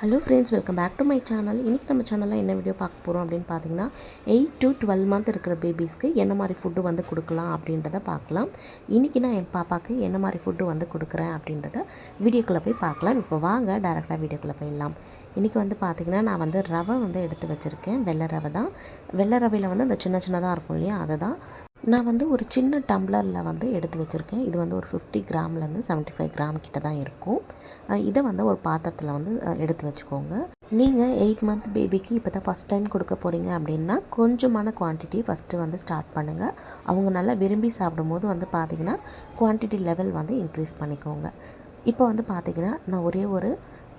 Hello friends welcome back to my channel இன்றைக்கி நம்ம சேனலில் என்ன வீடியோ பார்க்க போகிறோம் அப்படின்னு பார்த்தீங்கன்னா எயிட் டு டுவெல் மந்த் இருக்கிற பேபிஸ்க்கு என்ன மாதிரி ஃபுட்டு வந்து கொடுக்கலாம் அப்படின்றத பார்க்கலாம். இன்றைக்கி நான் என் பாப்பாவுக்கு என்ன மாதிரி ஃபுட்டு வந்து கொடுக்குறேன் அப்படின்றத வீடியோக்குள்ளே போய் பார்க்கலாம். இப்போ வாங்க டேரெக்டாக வீடியோக்குள்ளே போயிடலாம். இன்றைக்கி வந்து பார்த்திங்கன்னா நான் வந்து ரவை வந்து எடுத்து வச்சுருக்கேன். வெள்ளை ரவை தான். வெள்ளை ரவையில் வந்து அந்த சின்ன சின்னதாக இருக்கும் இல்லையா அதை தான் நான் வந்து ஒரு சின்ன டம்ளரில் வந்து எடுத்து வச்சுருக்கேன். இது வந்து ஒரு ஃபிஃப்டி கிராம்லேருந்து செவன்ட்டி ஃபைவ் கிராம் கிட்ட தான் இருக்கும். இதை வந்து ஒரு பாத்திரத்தில் வந்து எடுத்து வச்சுக்கோங்க. நீங்கள் எயிட் மந்த் பேபிக்கு இப்போ தான் ஃபஸ்ட் டைம் கொடுக்க போகிறீங்க அப்படின்னா கொஞ்சமான குவான்டிட்டி ஃபஸ்ட்டு வந்து ஸ்டார்ட் பண்ணுங்கள் அவங்க நல்லா விரும்பி சாப்பிடும்போது வந்து பார்த்திங்கன்னா குவான்டிட்டி லெவல் வந்து இன்க்ரீஸ் பண்ணிக்கோங்க. இப்போ வந்து பார்த்தீங்கன்னா நான் ஒரே ஒரு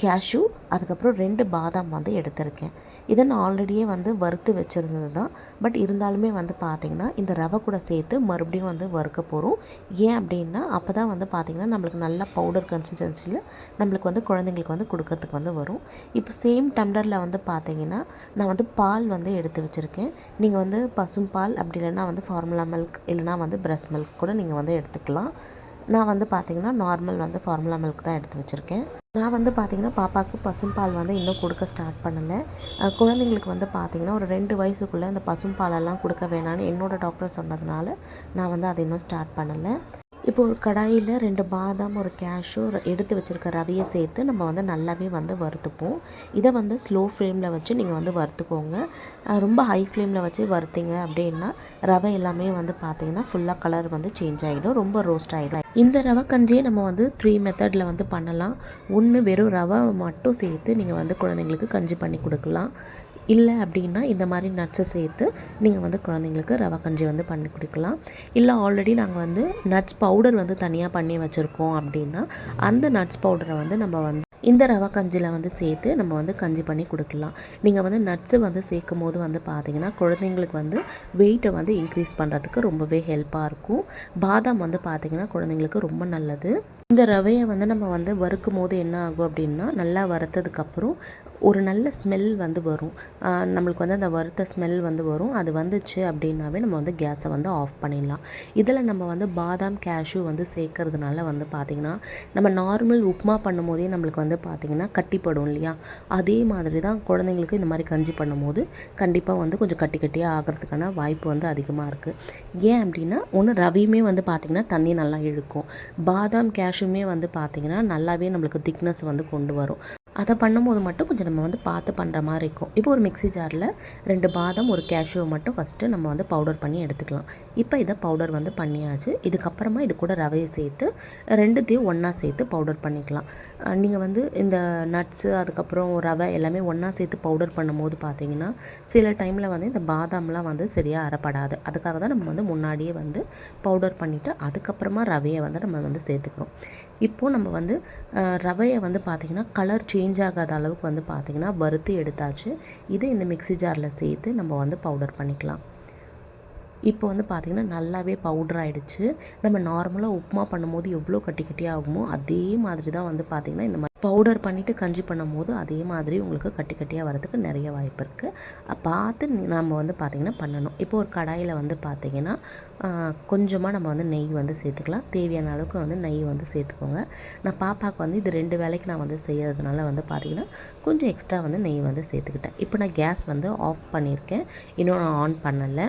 கேஷ்யூ அதுக்கப்புறம் ரெண்டு பாதாம் வந்து எடுத்திருக்கேன். இதை நான் ஆல்ரெடியே வந்து வறுத்து வச்சுருந்தது தான். பட் இருந்தாலுமே வந்து பார்த்திங்கன்னா இந்த ரவை கூட சேர்த்து மறுபடியும் வந்து வறுக்க போகிறோம் ஏன் அப்படின்னா அப்போ தான் வந்து பார்த்திங்கன்னா நம்மளுக்கு நல்ல பவுடர் கன்சிஸ்டன்சியில் நம்மளுக்கு வந்து குழந்தைங்களுக்கு வந்து கொடுக்கறதுக்கு வந்து வரும். இப்போ சேம் டம்ளரில் வந்து பார்த்திங்கன்னா நான் வந்து பால் வந்து எடுத்து வச்சுருக்கேன். நீங்கள் வந்து பசும் பால் அப்படி இல்லைன்னா வந்து ஃபார்முலா மில்க் இல்லைனா வந்து பிரஸ் மில்க் கூட நீங்கள் வந்து எடுத்துக்கலாம். நான் வந்து பார்த்திங்கன்னா நார்மல் வந்து ஃபார்முலா மில்க் தான் எடுத்து வச்சுருக்கேன். நான் வந்து பார்த்திங்கன்னா பாப்பாவுக்கு பசும்பால் வந்து இன்னும் கொடுக்க ஸ்டார்ட் பண்ணலை. குழந்தைங்களுக்கு வந்து பார்த்திங்கன்னா ஒரு ரெண்டு வயசுக்குள்ளே இந்த பசும்பாலெல்லாம் கொடுக்க வேணான்னு என்னோடய டாக்டர் சொன்னதுனால நான் வந்து அதை இன்னும் ஸ்டார்ட் பண்ணலை. இப்போ ஒரு கடாயில் ரெண்டு பாதாம் ஒரு கேஷு எடுத்து வச்சுருக்க ரவையை சேர்த்து நம்ம வந்து நல்லாவே வந்து வறுத்துப்போம். இதை வந்து ஸ்லோ ஃப்ளேமில் வச்சு நீங்கள் வந்து வறுத்துக்கோங்க. ரொம்ப ஹை ஃப்ளேமில் வச்சு வறுத்தீங்க அப்படின்னா ரவை எல்லாமே வந்து பார்த்தீங்கன்னா ஃபுல்லாக கலர் வந்து சேஞ்ச் ஆகிடும் ரொம்ப ரோஸ்ட் ஆகிடும் இந்த ரவை கஞ்சியை நம்ம வந்து த்ரீ மெத்தடில் வந்து பண்ணலாம். ஒன்று வெறும் ரவை மட்டும் சேர்த்து நீங்கள் வந்து குழந்தைங்களுக்கு கஞ்சி பண்ணி கொடுக்கலாம். இல்லை அப்படின்னா இந்த மாதிரி நட்ஸை சேர்த்து நீங்கள் வந்து குழந்தைங்களுக்கு ரவை கஞ்சி வந்து பண்ணி கொடுக்கலாம். இல்லை ஆல்ரெடி நாங்கள் வந்து நட்ஸ் பவுடர் வந்து தனியாக பண்ணி வச்சுருக்கோம் அப்படின்னா அந்த நட்ஸ் பவுடரை வந்து நம்ம வந்து இந்த ரவை கஞ்சியில் வந்து சேர்த்து நம்ம வந்து கஞ்சி பண்ணி கொடுக்கலாம். நீங்கள் வந்து நட்ஸு வந்து சேர்க்கும் போது வந்து பார்த்தீங்கன்னா குழந்தைங்களுக்கு வந்து வெயிட்டை வந்து இன்க்ரீஸ் பண்ணுறதுக்கு ரொம்பவே ஹெல்ப்பாக இருக்கும். பாதாம் வந்து பார்த்தீங்கன்னா குழந்தைங்களுக்கு ரொம்ப நல்லது. இந்த ரவையை வந்து நம்ம வந்து வறுக்கும் போது என்ன ஆகும் அப்படின்னா நல்லா வறுத்ததுக்கப்புறம் ஒரு நல்ல ஸ்மெல் வந்து வரும். நம்மளுக்கு வந்து அந்த வறுத்த ஸ்மெல் வந்து வரும். அது வந்துச்சு அப்படின்னாவே நம்ம வந்து கேஸை வந்து ஆஃப் பண்ணிடலாம். இதில் நம்ம வந்து பாதாம் கேஷ்யூ வந்து சேர்க்கறதுனால வந்து பார்த்திங்கன்னா நம்ம நார்மல் உப்புமா பண்ணும்போதே நம்மளுக்கு வந்து பார்த்திங்கன்னா கட்டிப்படும் இல்லையா? அதே மாதிரி தான் குழந்தைங்களுக்கு இந்த மாதிரி கஞ்சி பண்ணும்போது கண்டிப்பாக வந்து கொஞ்சம் கட்டி கட்டியாக ஆகிறதுக்கான வாய்ப்பு வந்து அதிகமாக இருக்குது ஏன் அப்படின்னா ஒன்று ரவியுமே வந்து பார்த்திங்கன்னா தண்ணி நல்லா இழுக்கும். பாதாம் கேஷ்யூமே வந்து பார்த்திங்கன்னா நல்லாவே நம்மளுக்கு திக்னஸ் வந்து கொண்டு வரும். அதை பண்ணும்போது மட்டும் கொஞ்சம் நம்ம வந்து பார்த்து பண்ணுற மாதிரி இருக்கும். இப்போ ஒரு மிக்ஸி ஜாரில் ரெண்டு பாதாம் ஒரு கேஷ்யூவை மட்டும் ஃபஸ்ட்டு நம்ம வந்து பவுடர் பண்ணி எடுத்துக்கலாம். இப்போ இதை பவுடர் வந்து பண்ணியாச்சு. இதுக்கப்புறமா இது கூட ரவையை சேர்த்து ரெண்டுத்தையும் ஒன்றா சேர்த்து பவுடர் பண்ணிக்கலாம். நீங்கள் வந்து இந்த நட்ஸு அதுக்கப்புறம் ரவை எல்லாமே ஒன்றா சேர்த்து பவுடர் பண்ணும்போது பார்த்தீங்கன்னா சில டைமில் வந்து இந்த பாதாம்லாம் வந்து சரியாக அறப்படாது அதுக்காக தான் நம்ம வந்து முன்னாடியே வந்து பவுடர் பண்ணிவிட்டு அதுக்கப்புறமா ரவையை வந்து நம்ம வந்து சேர்த்துக்கிறோம். இப்போது நம்ம வந்து ரவையை வந்து பார்த்திங்கன்னா கலர் சேஞ்ச் ஆகாத அளவுக்கு வந்து பார்த்திங்கன்னா வறுத்து எடுத்தாச்சு. இதை இந்த மிக்ஸி ஜாரில் சேர்த்து நம்ம வந்து பவுடர் பண்ணிக்கலாம். இப்போ வந்து பார்த்திங்கன்னா நல்லாவே பவுடர் ஆகிடுச்சு நம்ம நார்மலாக உப்புமா பண்ணும்போது எவ்வளோ கட்டி கட்டியாக ஆகுமோ அதே மாதிரி தான் வந்து பார்த்திங்கன்னா இந்த மாதிரி பவுடர் பண்ணிவிட்டு கஞ்சி பண்ணும்போது அதே மாதிரி உங்களுக்கு கட்டி கட்டியாக வரதுக்கு நிறைய வாய்ப்பு இருக்குது பார்த்து நம்ம வந்து பார்த்திங்கன்னா பண்ணணும். இப்போ ஒரு கடாயில் வந்து பார்த்திங்கன்னா கொஞ்சமாக நம்ம வந்து நெய் வந்து சேர்த்துக்கலாம். தேவையான அளவுக்கு வந்து நெய் வந்து சேர்த்துக்கோங்க. நான் பாப்பாவுக்கு வந்து இது ரெண்டு வேளைக்கு நான் வந்து செய்யறதுனால வந்து பார்த்திங்கன்னா கொஞ்சம் எக்ஸ்ட்ரா வந்து நெய் வந்து சேர்த்துக்கிட்டேன். இப்போ நான் கேஸ் வந்து ஆஃப் பண்ணியிருக்கேன். இன்னும் நான் ஆன் பண்ணலை.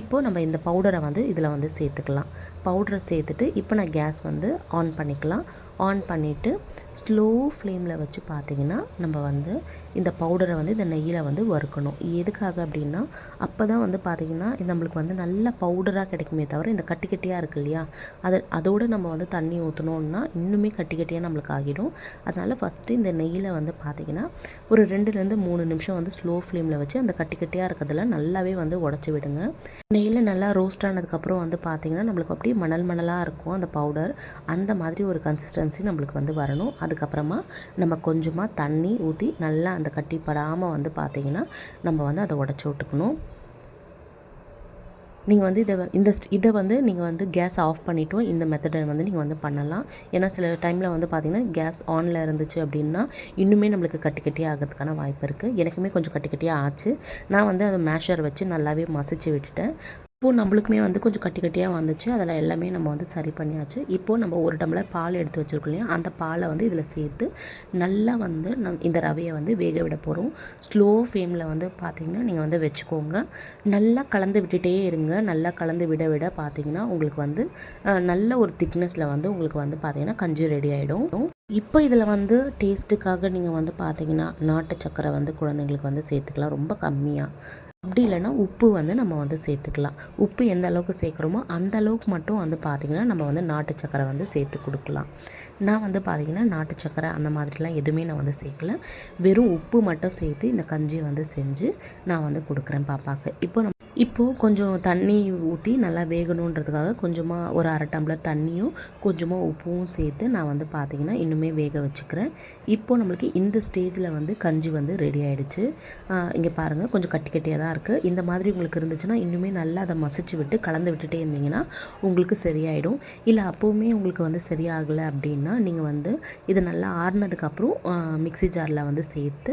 இப்போது நம்ம இந்த பவுடரை வந்து இதில் வந்து சேர்த்துக்கலாம். பவுடரை சேர்த்துட்டு இப்போ நான் கேஸ் வந்து ஆன் பண்ணிக்கலாம். ஆன் பண்ணிவிட்டு ஸ்லோ ஃப்ளேமில் வச்சு பார்த்தீங்கன்னா நம்ம வந்து இந்த பவுடரை வந்து இந்த நெய்யில் வந்து வறுக்கணும். எதுக்காக அப்படின்னா அப்போ தான் வந்து பார்த்திங்கன்னா இது நம்மளுக்கு வந்து நல்ல பவுடராக கிடைக்குமே தவிர இந்த கட்டி கட்டியாக இருக்கு இல்லையா? அது அதோடு நம்ம வந்து தண்ணி ஊற்றணுன்னா இன்னுமே கட்டி கட்டியாக நம்மளுக்கு ஆகிடும். அதனால் ஃபஸ்ட்டு இந்த நெய்யில் வந்து பார்த்திங்கன்னா ஒரு ரெண்டுலேருந்து மூணு நிமிஷம் வந்து ஸ்லோ ஃப்ளேமில் வச்சு அந்த கட்டி கட்டியாக இருக்கிறதுல நல்லாவே வந்து உடச்சி விடுங்க. நெய்யில் நல்லா ரோஸ்ட் ஆனதுக்கப்புறம் வந்து பார்த்திங்கன்னா நம்மளுக்கு அப்படியே மணல் மணலாக இருக்கும் அந்த பவுடர் அந்த மாதிரி ஒரு கன்சிஸ்டன்சி நம்மளுக்கு வந்து வரணும். அதுக்கப்புறமா நம்ம கொஞ்சமாக தண்ணி ஊற்றி நல்லா அந்த கட்டி படாமல் வந்து பார்த்திங்கன்னா நம்ம வந்து அதை உடச்சி விட்டுக்கணும். நீங்கள் வந்து இதை இந்த இதை வந்து நீங்கள் வந்து கேஸ் ஆஃப் பண்ணிவிட்டும் இந்த மெத்தடை வந்து நீங்கள் வந்து பண்ணலாம். ஏன்னா சில டைமில் வந்து பார்த்திங்கன்னா கேஸ் ஆனில் இருந்துச்சு அப்படின்னா இன்னுமே நம்மளுக்கு கட்டி கட்டி ஆகிறதுக்கான வாய்ப்பு இருக்குது எனக்குமே கொஞ்சம் கட்டி கட்டியாக ஆச்சு. நான் வந்து அதை மேஷர் வச்சு நல்லாவே மசிச்சு விட்டுட்டேன். இப்போது நம்மளுக்குமே வந்து கொஞ்சம் கட்டி கட்டியாக வந்துச்சு. அதில் எல்லாமே நம்ம வந்து சரி பண்ணியாச்சு. இப்போது நம்ம ஒரு டம்ளர் பால் எடுத்து வச்சுருக்கோம் இல்லையா? அந்த பாலை வந்து இதில் சேர்த்து நல்லா வந்து நம் இந்த ரவையை வந்து வேக விட போகிறோம் ஸ்லோ ஃப்ளேமில் வந்து பார்த்திங்கன்னா நீங்கள் வந்து வச்சுக்கோங்க. நல்லா கலந்து விட்டுட்டே இருங்க. நல்லா கலந்து விட விட பார்த்திங்கன்னா உங்களுக்கு வந்து நல்ல ஒரு திக்னஸில் வந்து உங்களுக்கு வந்து பார்த்திங்கன்னா கஞ்சி ரெடி ஆகிடும் இப்போ இதில் வந்து டேஸ்ட்டுக்காக நீங்கள் வந்து பார்த்தீங்கன்னா நாட்டு சக்கரை வந்து குழந்தைங்களுக்கு வந்து சேர்த்துக்கலாம். ரொம்ப கம்மியாக அப்படி இல்லைன்னா உப்பு வந்து நம்ம வந்து சேர்த்துக்கலாம். உப்பு எந்த அளவுக்கு சேர்க்குறோமோ அந்த அளவுக்கு மட்டும் வந்து பார்த்திங்கன்னா நம்ம வந்து நாட்டு சக்கரை வந்து சேர்த்து கொடுக்கலாம். நான் வந்து பார்த்திங்கன்னா நாட்டு சக்கரை அந்த மாதிரிலாம் எதுவுமே நான் வந்து சேர்க்கல. வெறும் உப்பு மட்டும் சேர்த்து இந்த கஞ்சி வந்து செஞ்சு நான் வந்து கொடுக்குறேன் பாப்பாவுக்கு இப்போ நம்ம இப்போது கொஞ்சம் தண்ணி ஊற்றி நல்லா வேகணுன்றதுக்காக கொஞ்சமாக ஒரு அரை டம்ளர் தண்ணியும் கொஞ்சமாக உப்பும் சேர்த்து நான் வந்து பார்த்திங்கன்னா இன்னுமே வேக வச்சுக்கிறேன். இப்போது நம்மளுக்கு இந்த ஸ்டேஜில் வந்து கஞ்சி வந்து ரெடி ஆகிடுச்சு இங்கே பாருங்கள் கொஞ்சம் கட்டி கட்டியாக தான் இருக்குது இந்த மாதிரி உங்களுக்கு இருந்துச்சுன்னா இன்னுமே நல்லா அதை மசிச்சு விட்டு கலந்து விட்டுட்டே இருந்தீங்கன்னா உங்களுக்கு சரியாயிடும். இல்லை அப்போவுமே உங்களுக்கு வந்து சரியாகலை அப்படின்னா நீங்கள் வந்து இது நல்லா ஆறுனதுக்கப்புறம் மிக்சி ஜாரில் வந்து சேர்த்து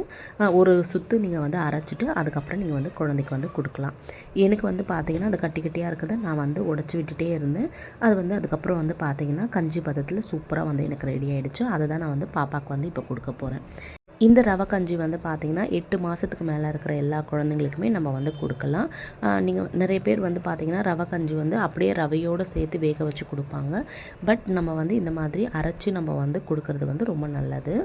ஒரு சுற்று நீங்கள் வந்து அரைச்சிட்டு அதுக்கப்புறம் நீங்கள் வந்து குழந்தைக்கு வந்து கொடுக்கலாம். எனக்கு வந்து பார்த்திங்கன்னா அது கட்டி கட்டியாக இருக்குது. நான் வந்து உடச்சி விட்டுட்டே இருந்தேன். அது வந்து அதுக்கப்புறம் வந்து பார்த்திங்கன்னா கஞ்சி பதத்தில் சூப்பராக வந்து எனக்கு ரெடி ஆகிடுச்சு அதை தான் நான் வந்து பாப்பாவுக்கு வந்து இப்போ கொடுக்க போகிறேன் இந்த ரவை கஞ்சி வந்து பார்த்திங்கன்னா எட்டு மாதத்துக்கு மேலே இருக்கிற எல்லா குழந்தைங்களுக்குமே நம்ம வந்து கொடுக்கலாம். நீங்கள் நிறைய பேர் வந்து பார்த்திங்கன்னா ரவை கஞ்சி வந்து அப்படியே ரவையோடு சேர்த்து வேக வச்சு கொடுப்பாங்க. பட் நம்ம வந்து இந்த மாதிரி அரைச்சி நம்ம வந்து கொடுக்கறது வந்து ரொம்ப நல்லது.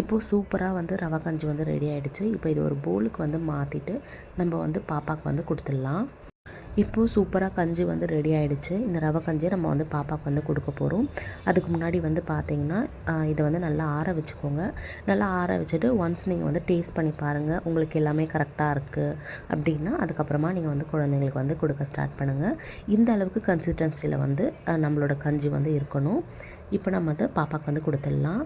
இப்போது சூப்பராக வந்து ரவை கஞ்சி வந்து ரெடி ஆகிடுச்சு இப்போ இது ஒரு போலுக்கு வந்து மாற்றிட்டு நம்ம வந்து பாப்பாவுக்கு வந்து கொடுத்துடலாம். இப்போது சூப்பராக கஞ்சி வந்து ரெடி ஆகிடுச்சு இந்த ரவை கஞ்சியை நம்ம வந்து பாப்பாவுக்கு வந்து கொடுக்க போகிறோம் அதுக்கு முன்னாடி வந்து பார்த்திங்கன்னா இதை வந்து நல்லா ஆற வச்சுக்கோங்க. நல்லா ஆற வச்சுட்டு ஒன்ஸ் நீங்கள் வந்து டேஸ்ட் பண்ணி பாருங்கள் உங்களுக்கு எல்லாமே கரெக்டாக இருக்குது அப்படின்னா அதுக்கப்புறமா நீங்கள் வந்து குழந்தைங்களுக்கு வந்து கொடுக்க ஸ்டார்ட் பண்ணுங்கள் இந்த அளவுக்கு கன்சிஸ்டன்சியில் வந்து நம்மளோட கஞ்சி வந்து இருக்கணும். இப்போ நம்ம வந்து பாப்பாவுக்கு வந்து கொடுத்துடலாம்.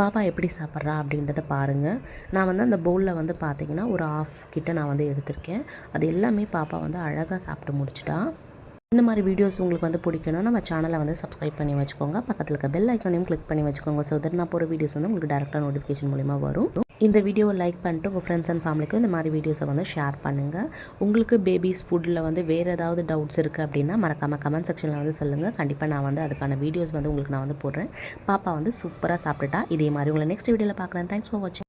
பாப்பா எப்படி சாப்பிட்றா அப்படின்றத பாருங்கள் நான் வந்து அந்த பவுலில் வந்து பார்த்திங்கன்னா ஒரு ஆஃப் கிட்ட நான் வந்து எடுத்திருக்கேன். அது எல்லாமே பாப்பா வந்து அழகாக சாப்பிட்டு முடிச்சிட்டா. இந்த மாதிரி வீடியோஸ் உங்களுக்கு வந்து பிடிக்கணும் நம்ம சேனலை வந்து சப்ஸ்கிரைப் பண்ணி வச்சுக்கோங்க. பக்கத்தில் இருக்க பெல் ஐக்கானையும் கிளிக் பண்ணி வச்சுக்கோங்க. ஸோ தென் நான் போகிற வீடியோஸ் வந்து உங்களுக்கு டேரெக்டாக நோட்டிஃபிகேஷன் மூலிமா வரும். இந்த வீடியோவை லைக் பண்ணிட்டு உங்கள் ஃப்ரெண்ட்ஸ் அண்ட் ஃபேமிலிக்கும் இந்த மாதிரி வீடியோஸை வந்து ஷேர் பண்ணுங்கள் உங்களுக்கு பேபிஸ் ஃபுட்டில் வந்து வேறு ஏதாவது டவுட்ஸ் இருக்குது அப்படின்னா மறக்காமல் கமெண்ட் செக்ஷனில் வந்து சொல்லுங்கள் கண்டிப்பாக நான் வந்து அதுக்கான வீடியோஸ் வந்து உங்களுக்கு நான் வந்து போடுறேன். பாப்பா வந்து சூப்பராக சாப்பிட்டுட்டா. இதே மாதிரி உங்களை நெக்ஸ்ட் வீடியோவில் பார்க்குறேன் தேங்க்ஸ் ஃபார் வாட்சிங்